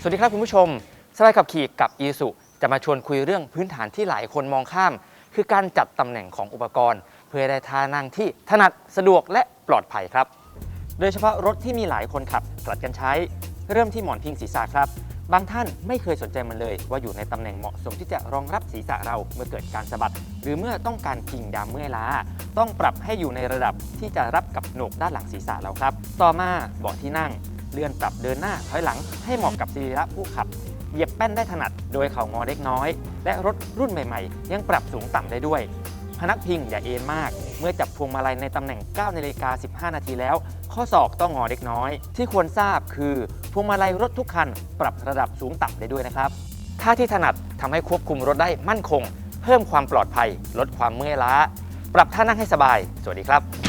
สวัสดีครับคุณผู้ชมสบายขับขี่กับอีสุจะมาชวนคุยเรื่องพื้นฐานที่หลายคนมองข้าม คือการจัดตำแหน่งของอุปกรณ์ เพื่อได้ท่านั่งที่ถนัดสะดวกและปลอดภัยครับ โดยเฉพาะรถที่มีหลายคนขับสลัดกันใช้ เริ่มที่หมอนพิงศีรษะครับ บางท่านไม่เคยสนใจมันเลย ว่าอยู่ในตำแหน่งเหมาะสมที่จะรองรับศีรษะเราเมื่อเกิดการสะบัดหรือเมื่อต้องการพิงดามเมื่อยล้า ต้องปรับให้อยู่ในระดับที่จะรับกับโหนกด้านหลังศีรษะเราครับ ต่อมาเบาะที่นั่ง เลื่อนปรับเดินหน้าถอยหลังให้เหมาะกับสรีระผู้ขับ เหยียบแป้นได้ถนัดโดยเข่างอเล็กน้อย และรถรุ่นใหม่ๆ ยังปรับสูงต่ำได้ด้วย พนักพิงอย่าเอ็นมาก เมื่อจับพวงมาลัยในตำแหน่ง9นาฬิกา15 นาทีแล้ว ข้อศอกต้องงอเล็กน้อย ที่ควรทราบคือพวงมาลัยรถทุกคัน ปรับระดับสูงต่ำได้ด้วยนะครับท่าที่ถนัดทำให้ควบคุมรถได้มั่นคง เพิ่มความปลอดภัย ลดความเมื่อยล้า ปรับท่านั่งให้สบาย สวัสดีครับ